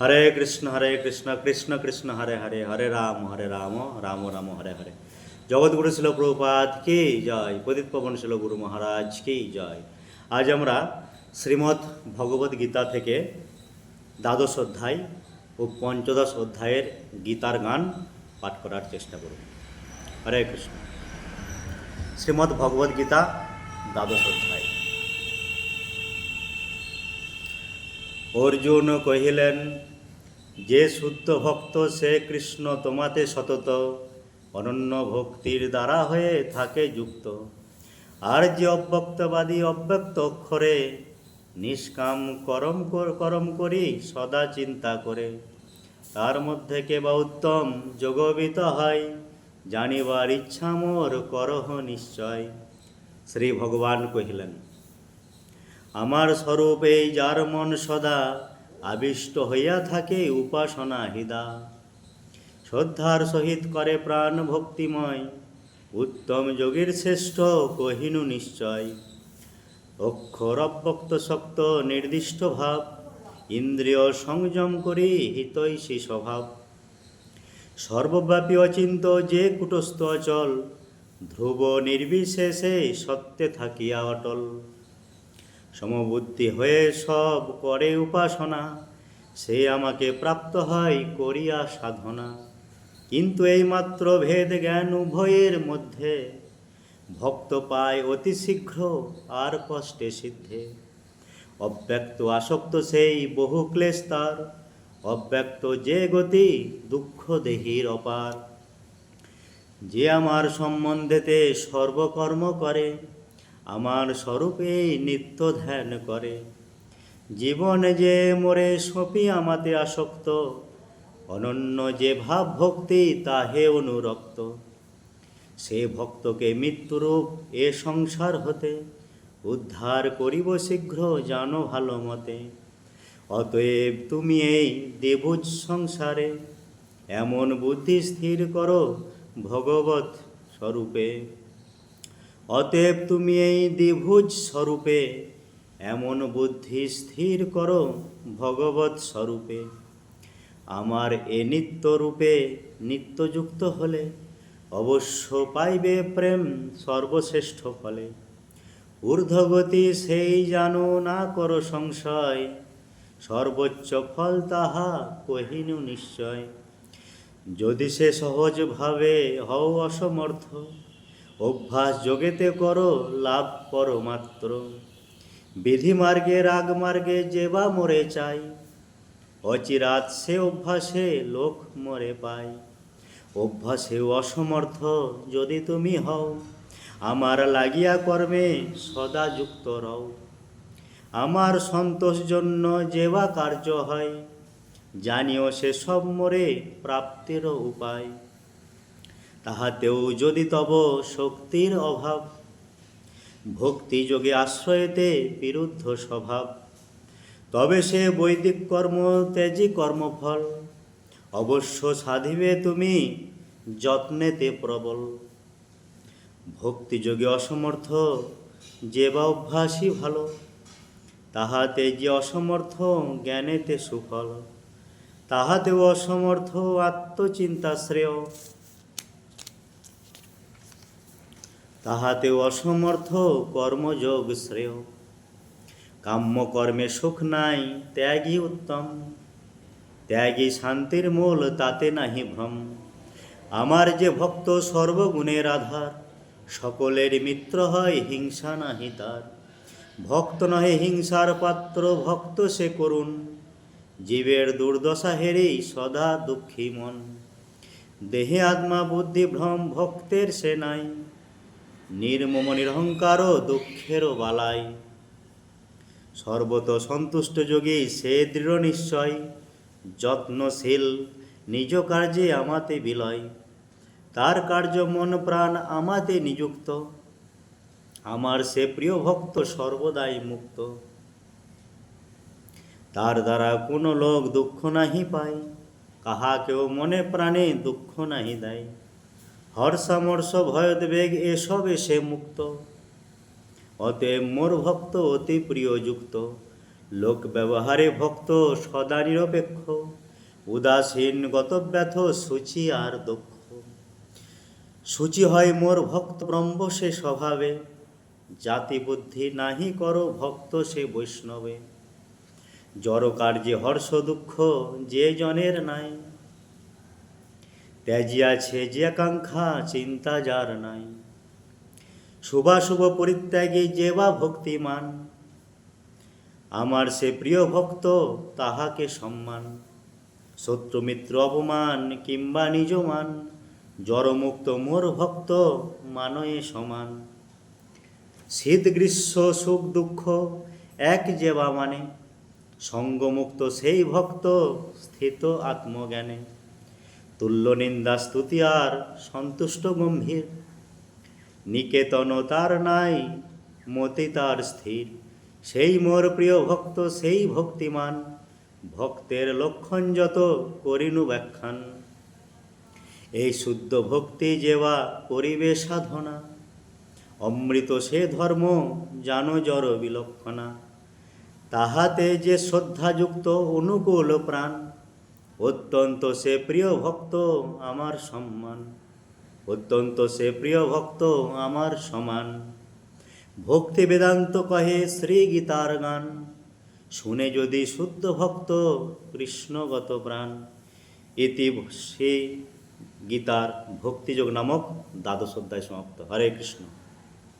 হরে কৃষ্ণ হরে কৃষ্ণ কৃষ্ণ কৃষ্ণ, হরে হরে হরে রাম হরে রাম রাম রাম, হরে হরে। জগৎগুরু শিল প্রভুপাত কি জয়। প্রদীপ পবন ছিল গুরু মহারাজ, কি জয়। আজ আমরা শ্রীমদ্ ভগবদ গীতা থেকে দ্বাদশ অধ্যায় ও পঞ্চদশ অধ্যায়ের গীতার গান পাঠ করার চেষ্টা করব। হরে কৃষ্ণ। শ্রীমদ্ ভগবদ গীতা, দ্বাদশ অধ্যায়। অর্জুন কহিলেন, যে শুদ্ধ ভক্ত সে কৃষ্ণ তোমাতে সতত, অনন্য ভক্তির দ্বারা হয়ে থাকে যুক্ত। আর যে অব্যক্তবাদী অব্যক্ত অক্ষরে নিষ্কাম করম করম করি সদা চিন্তা করে, তার মধ্যে কে বা উত্তম যোগবিত হয়, জানিবার ইচ্ছা মোর করহ নিশ্চয়। শ্রী ভগবান কহিলেন আমার স্বরূপ এই যার মন সদা আবিষ্ট হইয়া থাকে উপাসনা হিদা। শ্রদ্ধার সহিত করে প্রাণ ভক্তিময়, উত্তম যোগীর শ্রেষ্ঠ কহিনু নিশ্চয়। অক্ষর অব্যক্ত শক্ত নির্দিষ্ট ভাব, ইন্দ্রিয় সংযম করি হিতৈষী স্বভাব। সর্বব্যাপী অচিন্ত যে কুটস্থ অচল, ধ্রুব নির্বিশেষে সত্যে থাকিয়া অটল। সমবুদ্ধি হয়ে সব করে উপাসনা। সে আমাকে প্রাপ্ত হয় করিয়া সাধনা। কিন্তু এই মাত্র ভেদ জ্ঞান উভয়ের মধ্যে। ভক্ত পায় অতি শীঘ্র, আর কষ্টে সিদ্ধে। অব্যক্ত আসক্ত সেই বহু ক্লেশ তার। অব্যক্ত যে গতি দুঃখ দেহির অপার। যে আমার সম্বন্ধেতে সর্বকর্ম করে আমার স্বরূপে নিত্য ধ্যান করে। জীবনে যে মোরে সপি আমাতে আসক্ত, অনন্য যে ভাব ভক্তি তাহে অনুরক্ত। সে ভক্তকে মৃত্যুরূপ এ সংসার হতে, উদ্ধার করিব শীঘ্র, জানো ভালো মতে। অতএব তুমি এই দেবুজ সংসারে এমন বুদ্ধি স্থির করো ভগবত স্বরূপে। অতএব তুমি এই দ্বিভুজ স্বরূপে এমন বুদ্ধি স্থির করো ভগবত স্বরূপে। আমার এ নিত্য রূপে নিত্যযুক্ত হলে অবশ্য পাইবে প্রেম সর্বশ্রেষ্ঠ ফলে। ঊর্ধ্বগতি সেই জানো না করো সংশয়, সর্বোচ্চ ফল তাহা কহিনু নিশ্চয়। যদি সে সহজভাবে হও অসমর্থ অভ্যাস যোগেতে করো, লাভ করো মাত্র। বিধি মার্গে রাগ মার্গে যে বা মরে চাই। অচিরাত সে অভ্যাসে লোক মরে পায় অভ্যাসে অসমর্থ যদি তুমি হও, আমার লাগিয়া কর্মে সদা যুক্ত রও। আমার সন্তোষ জন্য যে বা কার্য হয়, জানিও সে সব মরে প্রাপ্তিরও উপায়। তাহাতেও যদি তব শক্তির অভাব, ভক্তি যোগে আশ্রয়েতে বিরুদ্ধ স্বভাব। তবে সে বৈদিক কর্ম, ত্যাজি কর্মফল, অবশ্য সাধিবে তুমি যত্নেতে প্রবল। ভক্তিযোগে অসমর্থ যে বা অভ্যাসই ভালো তাহাতে যে অসমর্থ, জ্ঞানেতে সুফল। তাহাতেও অসমর্থ আত্মচিন্তা শ্রেয় তাহাতেও অসমর্থ কর্মযোগ শ্রেয়। কাম্য কর্মে সুখ নাই, ত্যাগই উত্তম। ত্যাগী শান্তির মূল তাতে নাহি ভ্রম। আমার যে ভক্ত সর্বগুণের আধার, সকলের মিত্র হয় হিংসা নাহি তার। ভক্ত নহে হিংসার পাত্র, ভক্ত সে করুণ। জীবের দুর্দশা হেরেই সদা দুঃখী মন। দেহে আত্মা বুদ্ধি ভ্রম, ভক্তের সে নাই। নির্মম নিরহংকারও দুঃখেরও বালাই। সর্বত সন্তুষ্ট যোগী সে দৃঢ় নিশ্চয়, যত্নশীল, নিজ কার্যে আমাতে বিলয়। তার কার্য মন প্রাণ আমাতে নিযুক্ত। আমার সে প্রিয় ভক্ত সর্বদাই মুক্ত। তার দ্বারা কোনো লোক দুঃখ নাহি পায়, কাহাকেও মনে প্রাণে দুঃখ নাহি দেয়। হর্ষামর্ষ ভয়োদ্বেগ এসবে সে মুক্ত। অতএব মোর ভক্ত অতি প্রিয়যুক্ত। লোক ব্যবহারে ভক্ত সদা নিরপেক্ষ। উদাসীন গতব্যথ সূচি আর দক্ষ। সূচি হয় মোর ভক্ত ব্রহ্ম সে স্বভাবে। জাতি বুদ্ধি নাহি করো ভক্ত সে বৈষ্ণবে। জড় কার্যে হর্ষ দুঃখ যে জনের নাই। ত্যাজিয়াছে যে আকাঙ্ক্ষা, চিন্তা যার নাই। শুভাশুভ পরিত্যাগী যে ভক্তিমান। আমার সে প্রিয় ভক্ত, তাহাকে সম্মান। শত্রু মিত্র অপমান কিংবা নিজমান, জড়মুক্ত মোর ভক্ত মানয়ে সমান। শীত গ্রীষ্ম, সুখ দুঃখ এক যেবা মানে সঙ্গমুক্ত সেই ভক্ত স্থিত আত্মজ্ঞানে। তুল্য নিন্দা স্তুতি আর সন্তুষ্ট গম্ভীর। নিকেতন তার নাই, মতি তার স্থির। সেই মোর প্রিয় ভক্ত, সেই ভক্তিমান। ভক্তের লক্ষণ যত করিনু ব্যাখ্যান। এই শুদ্ধ ভক্তি যেবা করিবে সাধনা। অমৃত সে ধর্ম জানো জড় বিলক্ষণা। তাহাতে যে শ্রদ্ধাযুক্ত অনুকূল প্রাণ। অত্যন্ত সে প্রিয় ভক্ত আমার সম্মান। অত্যন্ত সে প্রিয় ভক্ত আমার সমান। ভক্তি বেদান্ত কহে শ্রী গীতার গান। শুনে যদি শুদ্ধ ভক্ত কৃষ্ণগত প্রাণ। ইতি শ্রী গীতার ভক্তিযোগ নামক দ্বাদশ অধ্যায় সমাপ্ত। হরে কৃষ্ণ।